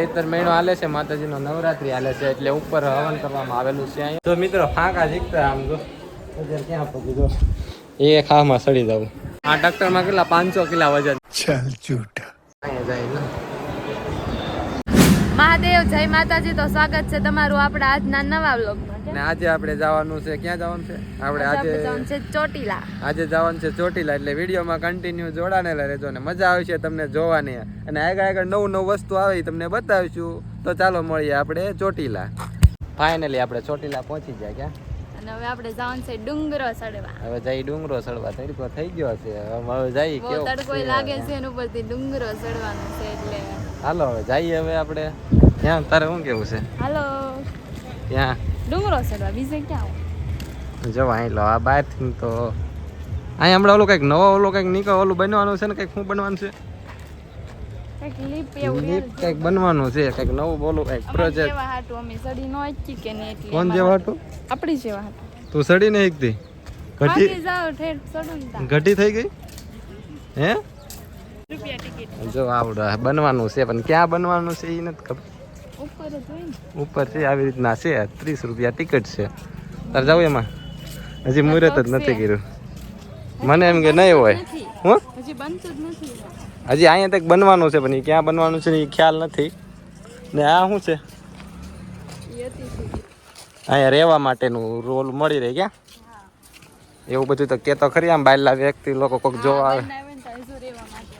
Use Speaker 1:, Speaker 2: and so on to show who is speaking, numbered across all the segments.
Speaker 1: ચૈતર મહિનો આલે છે માતાજી નો નવરાત્રી આલે છે એટલે ઉપર હવન કરવામાં આવેલું છે અહીંયા. તો મિત્રો ફાંકા શીખતા આમ જો. ક્યાં પગી એ ખામાં સડી જવું આ ડક્ટરમાં કેટલા? પાંચસો કિલા વજન.
Speaker 2: ચાલ છૂટ
Speaker 1: અહીંયા જાય
Speaker 3: મહાદેવ જય માતાજી. તો સ્વાગત છે તમારું આપણા આજના નવા વ્લોગમાં.
Speaker 1: ને આજે આપણે જવાનું છે ક્યાં જવાનું છે? આપણે
Speaker 3: આજે જવાનું છે ચોટીલા.
Speaker 1: આજે જવાનું છે ચોટીલા એટલે વિડીયોમાં કન્ટિન્યુ જોડાનેલા રહેજો ને મજા આવશે તમને જોવાની. અને આગળ આગળ નવું નવું વસ્તુ આવે તમને બતાવીશું. તો ચાલો મળીએ આપણે ચોટીલા. ફાઇનલી આપણે ચોટીલા પહોંચી ગયા ક્યાં?
Speaker 3: અને હવે આપણે જવાનું છે ડુંગરો ચડવા.
Speaker 1: હવે જઈ ડુંગરો ચડવા. તડકો થઈ ગયો છે. હવે જઈ કેવો
Speaker 3: તડકો લાગે છે એના ઉપરથી ડુંગરો ચડવાનું છે એટલે.
Speaker 1: હાલો હવે જઈએ હવે આપણે. ત્યાં તારે શું કેવું છે?
Speaker 3: હાલો.
Speaker 1: ત્યાં.
Speaker 3: ડુંગરો ચડવા બીજે ક્યાં
Speaker 1: જો અહીં લો આ બહારથી તો. અહીં હમણાં ઓલું કંઈક નવો ઓલું કંઈક નીકળ ઓલું બનવાનું છે ને કંઈક શું બનવાનું છે?
Speaker 3: કંઈક
Speaker 1: બનવાનું છે કંઈક નવું બોલું કંઈક પ્રોજેક્ટ
Speaker 3: અમે સડી નો ઈચ્છી કે નહીં એટલે
Speaker 1: કોણ જેવા હતું
Speaker 3: આપણી જેવા હાટું.
Speaker 1: તું સડી ને એકથી ઘટી. ઘટી થઈ ગઈ? હે? જો આવડે. બનવાનું છે પણ ક્યાં બનવાનું છે એ નથી ખબર.
Speaker 3: ઉપર
Speaker 1: છે આવી રીતના છે. ત્રીસ રૂપિયા ટિકિટ છે. તારે જવું એમાં? હજી મુહૂર્ત જ નથી કર્યું. મને એમ કે નહીં હોય. હું?
Speaker 3: હજી
Speaker 1: અહીંયા તક બનવાનું છે પણ એ ક્યાં બનવાનું છે ને એ ખ્યાલ નથી. ને આ શું છે? અહીંયા રહેવા માટેનું રોલ મળી રહે ક્યાં? એવું બધું તો કેતો ખરી આમ બાયલા વ્યક્તિ લોકો કોઈક જોવા આવે
Speaker 3: આવે ને તો હજુ રહેવા માટે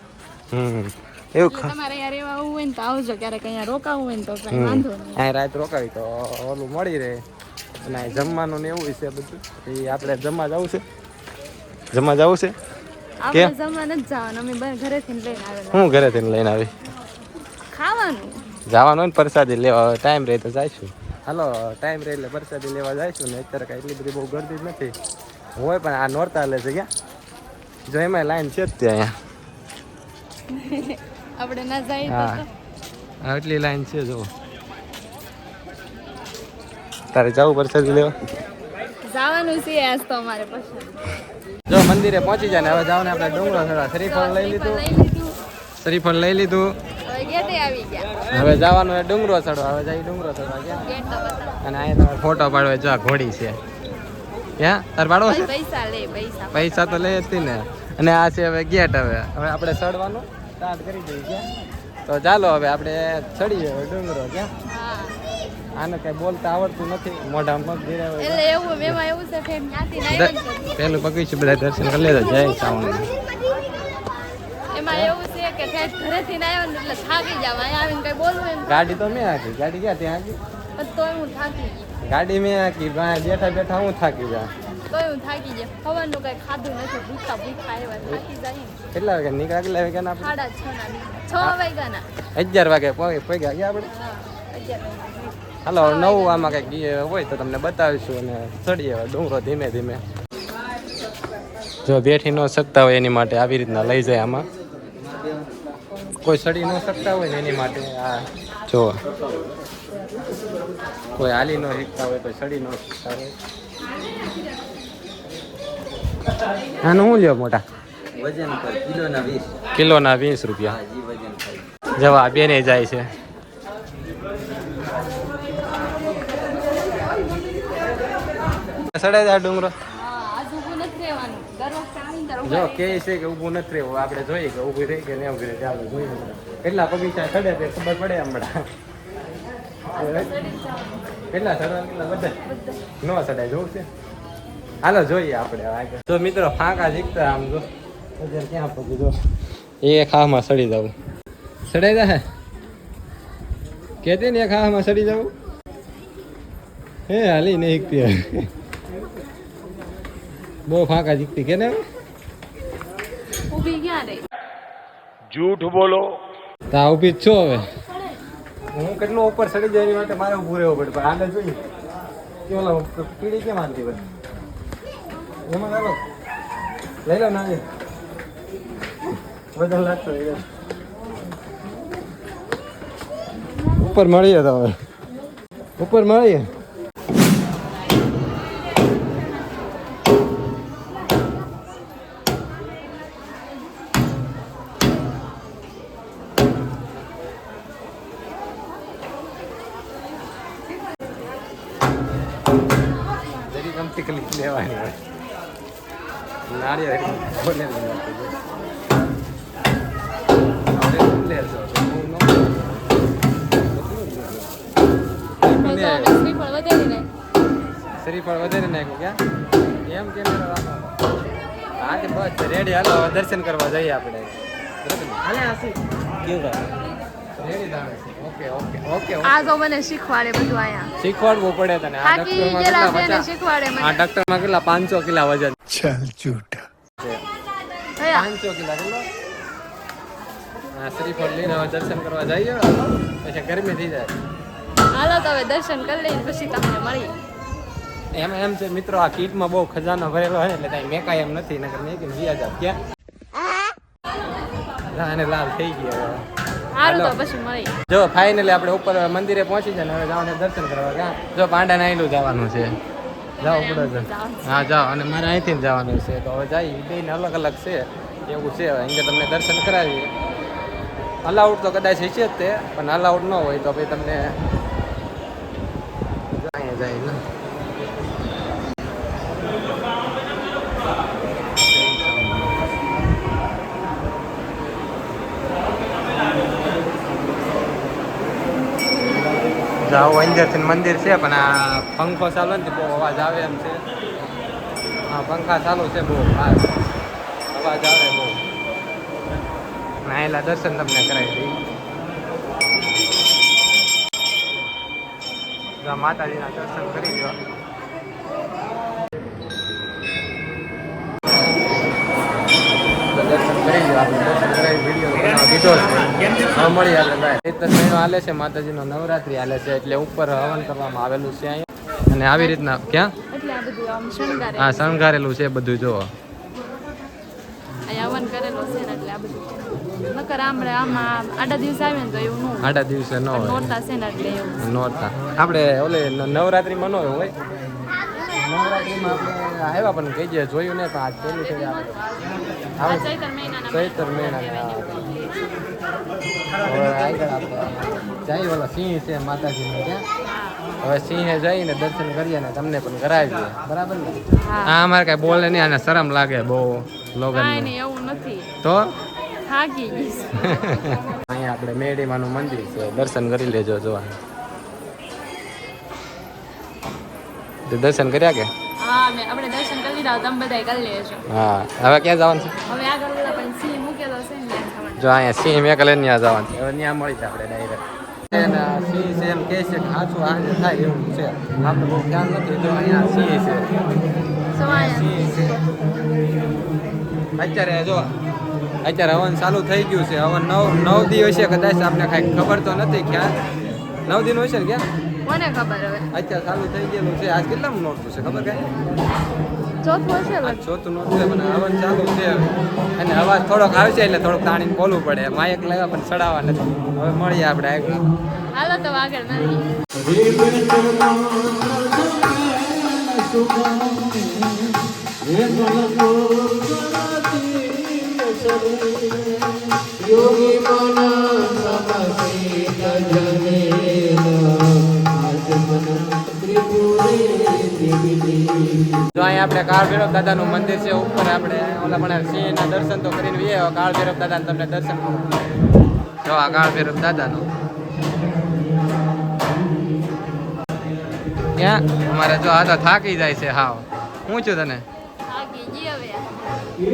Speaker 1: હમ. એવું
Speaker 3: તમારે યાર એવા આવવું હોય ને તો આવજો. ક્યારેક અહીંયા રોકાવું હોય ને તો કઈ વાંધો નહીં.
Speaker 1: અહીં રાત રોકાવી તો ઓલું મળી રહે. અને અહીં જમવાનું ને એવું છે બધું. એ આપણે જમવા જવું છે. જમવા જવું છે?
Speaker 3: કે? જમવા નથી જવાનું. અમે ઘરેથી લઈને આવેલા.
Speaker 1: હું ઘરેથી લઈને આવી?
Speaker 3: ખાવાનું?
Speaker 1: જવાનું હોય ને પ્રસાદી લેવા. ટાઈમ રહે તો જઈશું. હાલો ટાઈમ રહે એટલે પ્રસાદી લેવા જઈશું ને. અત્યારે કાંઈ એટલી બધી બહુ ગરદી જ નથી. હોય પણ આ નોરતા લે છે ક્યાં? જો એમાં લાઈન છે જ ત્યાં.
Speaker 3: આપણે ના જાય તો
Speaker 1: હા. હા લાઈન છે જો તારે જવું પ્રસાદી લેવા
Speaker 3: જવાનું છે આજ તો અમારે પછી.
Speaker 1: જો મંદિરે પહોંચી જાય ને હવે જાવ ને આપણે ડુંગરો થોડા શ્રીફળ લઈ લીધું. શ્રીફળ લઈ લીધું.
Speaker 3: હવે
Speaker 1: જવાનું એ ડુંગરો ચડો હવે જઈ ડુંગરો ચડવા ગયા. અને અહીંયા તમારે ફોટો પાડવા જો ઘોડી છે. ક્યાં તાર પાડવો છે?
Speaker 3: પૈસા લે પૈસા.
Speaker 1: પૈસા તો લે હતી ને. અને આ છે હવે ગેટ હવે. હવે આપણે ચડવાનું. સ્ટાર્ટ કરી દઈએ ક્યાં તો ચાલો હવે આપણે ચડીએ ડુંગરો ક્યાં? આને કઈ બોલતા આવડતું નથી. મોઢા પગ.
Speaker 3: એટલે એવું એમાં એવું છે ત્યાંથી
Speaker 1: પેલું બધા દર્શન કરી લેતા જય સાવણ
Speaker 3: એમાં એવું છે કે ઠેઠ ઘરેથી ના આવ્યા એટલે થાકી જાવ અહીંયા આવીને કઈ બોલવું એમ
Speaker 1: ગાડી તો મેં હાકી. ગાડી ક્યાં ત્યાં હાકી
Speaker 3: તોય હું થાકી
Speaker 1: ગાડી મેં હાકી ભાઈ બેઠા બેઠા હું થાકી જા.
Speaker 3: તોય હું થાકી જાય ખવાનું કઈ ખાધું નથી. ભૂખા ભૂખા આવ્યા. થાકી જાય.
Speaker 1: કેટલા વાગે નીકળ્યા કેટલા વાગે આપણે
Speaker 3: સાડા છ ના છ વાગ્યાના.
Speaker 1: અગિયાર વાગે પહોંચ્યા ગયા આપણે? હાલો નવું આમાં કંઈક હોય તો તમને બતાવીશું અને ચડીએ ડુંગરો ધીમે ધીમે. જો બેઠી ન શકતા હોય એની માટે આવી રીતના લઈ જાય આમાં. કોઈ સડી ન શકતા હોય ને એની માટે આ જો. કોઈ હાલી ન શીખતા હોય કોઈ સડી ન શકતા હોય. આનું શું લ્યો મોટા?
Speaker 4: વજન પર કિલોના વીસ.
Speaker 1: કિલોના વીસ રૂપિયા. જવા બેને જાય છે. સડે જાય ડુંગરો. જો કે છે કે ઊભું નથી રહેવું. આપણે જોઈએ કે ઊભી રહી કે નહીં ઊભી રહી ચાલો જોઈએ કેટલા બગીચા સડે તે ખબર પડે હમણાં. કેટલા સડવા કેટલા બધા? ન સડાય જોવું છે? હાલો જોઈએ આપણે આગળ. તો મિત્રો ફાંકા જીકતા આમ જો. ક્યાં પછી જો એ ખામાં સડી જવું. સડાઈ જાય કહેતી ને એ ખામાં સડી જવું? હે હાલી નહીં શીખતી બહુ ફાંકા શીખતી કે ને
Speaker 3: જૂઠ બોલો.
Speaker 1: તા ઊભી છો હવે? હું કેટલું ઉપર ચડી જાય એની માટે મારે ઉભું રહેવું પડે પણ આગળ જોઈએ. કે ઓલા પીડી કેમ આનતી બધી એમાં કરો લઈ લો નાની. વજન લાગતો ઉપર મળીએ તો હવે. ઉપર મળીએ. તકલીફ લેવાની હોય.
Speaker 3: શ્રીફળ વધારી નાખ્યું.
Speaker 1: શ્રીફળ વધારે નાખ્યું ક્યાં એમ કેમ રાખો હા તે બસ રેડી હાલો દર્શન કરવા જઈએ આપણે કેવું ઓકે
Speaker 3: આ તો મને
Speaker 1: કેટલા
Speaker 3: શીખવાડે
Speaker 1: દર્શન કરવા જઈએ. પછી ગરમી થઈ જાય.
Speaker 3: હાલો તો હવે દર્શન કરી લઈને પછી તમને
Speaker 1: એમ એમ છે મિત્રો આ કીટમાં બહુ ખજાનો ભરેલો હોય એટલે મેં મેકાય એમ નથી. નકર મેં ક્યાં અને લાલ થઈ ગયા
Speaker 3: હારું તો પછી મળી.
Speaker 1: જો ફાઇનલી આપણે ઉપર મંદિરે પહોંચી છે ને હવે જવાનું દર્શન કરવા ક્યાં? જો પાંડા નાયલું જવાનું છે. જાઓ પડો. હા જાઓ. અને મારે અહીંથી જવાનું છે. તો હવે જાય. બેને અલગ અલગ છે. એવું છે. અહીંયા તમને દર્શન કરાવીએ. અલાઉડ તો કદાચ હશે જ તે પણ અલાઉડ ન હોય તો ભાઈ તમને જાય જાય. ને જાઓ અંદરથી મંદિર છે, પણ આ પંખો ચાલુ ને બહુ અવાજ આવે એમ છે. હા, પંખા ચાલુ છે બહુ અવાજ આવે બહુ. નાયેલા દર્શન તમને કરાવી દઈ માતાજીના દર્શન કરી દો દર્શન કરી દો દર્શન કરાવી, વીડિયો દીધો છે. હવે મળી ચૈત્ર હાલે છે માતાજીનો નવરાત્રી હાલે છે એટલે ઉપર હવન કરવામાં આવેલું છે અહીંયા. અને આવી રીતના ક્યાં?
Speaker 3: એટલે આ બધું આમ શણગારે
Speaker 1: હા શણગારેલું છે બધું જો
Speaker 3: અહીંયા હવન કરેલો છે ને એટલે આ બધું નકર આમળે આમાં આડા દિવસ આવે ને તો એવું ન હોય.
Speaker 1: આડા દિવસે ન
Speaker 3: છે ને એટલે એવું.
Speaker 1: નોરતા. આપણે ઓલે નવરાત્રીમાં ન હોય નવરાત્રીમાં આપણે આવ્યા પણ કહી દે જોયું ને પણ
Speaker 3: આ
Speaker 1: આવે.
Speaker 3: ચૈતર
Speaker 1: મહિના હવે આગળ આપણે ઓલા સિંહ છે માતાજીને ત્યાં. હવે સિંહે જઈને દર્શન કરીએ ને તમને પણ કરાવીએ. બરાબર ને?
Speaker 3: હા.
Speaker 1: અમારે કાંઈ બોલે નહીં અને શરમ લાગે બહુ લોગન
Speaker 3: એવું નથી.
Speaker 1: તો? અહીંયા આપણે મેડીમાનું મંદિર છે દર્શન કરી લેજો જોવા દર્શન કર્યા કે?
Speaker 3: હા મેં આપણે દર્શન કરી લીધા તમે બધા કરી લેજો.
Speaker 1: હા હવે ક્યાં જવાનું છે?
Speaker 3: હવે આગળ પણ સિંહ મૂકેલો છે. ને ત્યાં જવાનું.
Speaker 1: જો અહીંયા સિંહ મેં કલે ત્યાં જવાનું. હવે ત્યાં મળી જાય આપણે ડાયરેક્ટ છે એમ કહે છે કે સાચું આજે થાય એવું છે. આપણે ખ્યાલ નથી જો અહીંયા સિંહ છે. અત્યારે જો, અત્યારે હવન ચાલુ થઈ ગયું છે. હવન નવ નવ છે કદાચ આપણે કાંઈ ખબર તો નથી ખ્યાલ. નવ દિન છે ને ક્યાં?
Speaker 3: કોને ખબર હવે.
Speaker 1: અત્યારે ચાલુ થઈ ગયેલું છે. આજ કેટલા નોરતું છે ખબર કઈ?
Speaker 3: ચોથું હશે
Speaker 1: આ. ચોથું નોટ છે પણ હવન ચાલુ છે અને અવાજ થોડોક આવે છે એટલે થોડુંક તાણીને બોલવું પડે. માયક લેવા પણ ચડાવવા નથી. હવે મળીએ આપણે આગળ.
Speaker 3: હાલો તો આગળ મળીએ.
Speaker 1: જો અહીંયા આપણે કાળભૈરવ દાદાનું મંદિર છે ઉપર આપણે ઓલા પણ સિંહના દર્શન તો કરીને જઈએ કાળભૈરવ કાળ દાદાને તમને દર્શન જો આ કાળભૈરવ દાદાનું. ક્યાં? અમારે જો આ તો થાકી જાય છે હાવ. હું છું તને?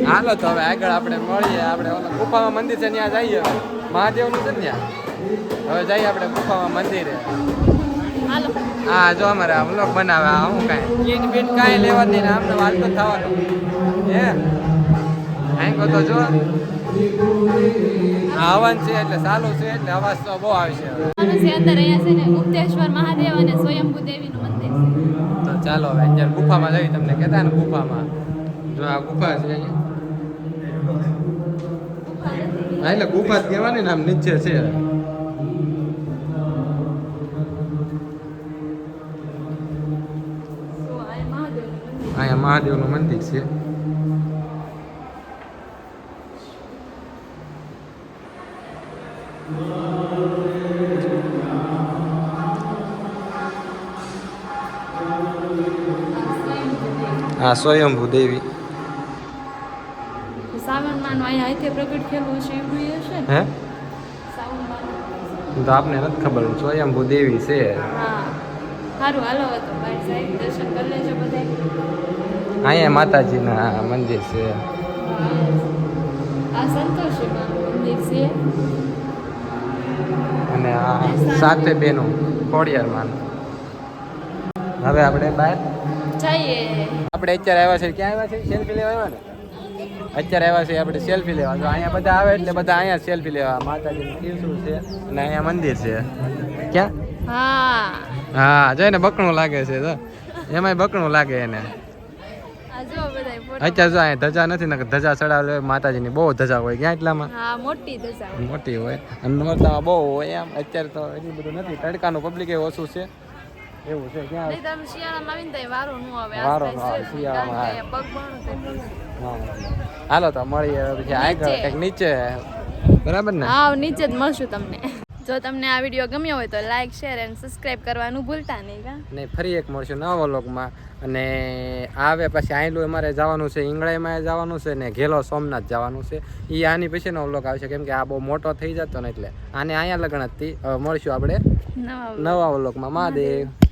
Speaker 1: હાલો તો હવે આગળ આપણે મળીએ આપણે ઓલા ગુફામાં મંદિર છે ત્યાં જઈએ. મહાદેવનું છે ને ત્યાં? હવે જઈએ આપણે ગુફામાં મંદિરે. હા જો અમારે આ વ્લોગ બનાવે આ હું કાંઈ? કીટ બીટ કાંઈ લેવા દે ને આમને વાત તો થવાનું. હે? આંકો તો જો. આ હવન છે એટલે સારું છે એટલે અવાજ તો બહુ આવશે
Speaker 3: અંદર અહીંયા છે ને ગુપ્તેશ્વર મહાદેવ અને સ્વયંભૂ દેવીનું મંદિર
Speaker 1: તો ચાલો હવે અત્યારે ગુફામાં જઈ તમને કહેતા ને ગુફામાં. જો આ ગુફા છે અહીંયા. હા એટલે ગુફા જ કહેવાની ને આમ નીચે છે.
Speaker 3: મહાદેવનું મંદિર
Speaker 1: છે.
Speaker 3: આ
Speaker 1: હા સ્વયંભૂ દેવી. તો આપને નથી ખબર સ્વયંભૂ દેવી છે.
Speaker 3: હા. સારું હાલો તો દર્શન કરી લેજો બધા
Speaker 1: અહીંયા માતાજીના મંદિર છે. અને આ સાતે બેનો ખોડિયારમાં. હવે આપણે બહાર
Speaker 3: જઈએ.
Speaker 1: આપણે અત્યારે આવ્યા છે ક્યાં આવ્યા છે સેલ્ફી લેવા આવ્યા ને? અત્યારે આવ્યા છે આપણે સેલ્ફી લેવા. તો અહીંયા બધા આવે એટલે બધા અહીંયા સેલ્ફી લેવા. માતાજીનું ત્રિશુળ છે અને અહીંયા મંદિર છે. ક્યાં?
Speaker 3: હા.
Speaker 1: હા જોઈને બકણું લાગે છે તો એમાંય બકણું લાગે એને. અત્યારે જો અહીંયા ધજા નથી ને ધજા ચડાવે માતાજીની બહુ ધજા હોય ક્યાં એટલામાં?
Speaker 3: હા મોટી ધજા
Speaker 1: મોટી હોય. અને નોરતામાં બહુ હોય એમ. અત્યારે તો એટલું બધું નથી. તડકાનું પબ્લિક એ ઓછું છે. એવું છે ક્યાં?
Speaker 3: નહીં તમે શિયાળામાં આવીને વારો ન આવે.
Speaker 1: વારો ન આવે, શિયાળામાં. હાલો તો મળીએ પછી. આગળ કંઈક નીચે. બરાબર ને?
Speaker 3: હા નીચે જ મળશું તમને. જો તમને આ વીડિયો ગમ્યો હોય તો લાઈક શેર એન્ડ સબસ્ક્રાઇબ કરવાનું ભૂલતા નહીં કા
Speaker 1: ને ફરી એક મળશું નવા વ્લોગમાં. અને આવે પછી આયલું અમારે જવાનું છે ઈંગળાઈમાં જવાનું છે ને ઘેલો સોમનાથ જવાનું છે. એ આની પછીનો વ્લોગ આવશે કેમ કે આ બહુ મોટો થઈ જતો ને એટલે. આને અહીંયા લગ્ન હતી મળશું આપણે
Speaker 3: નવા
Speaker 1: નવા વ્લોગમાં. મહાદેવ.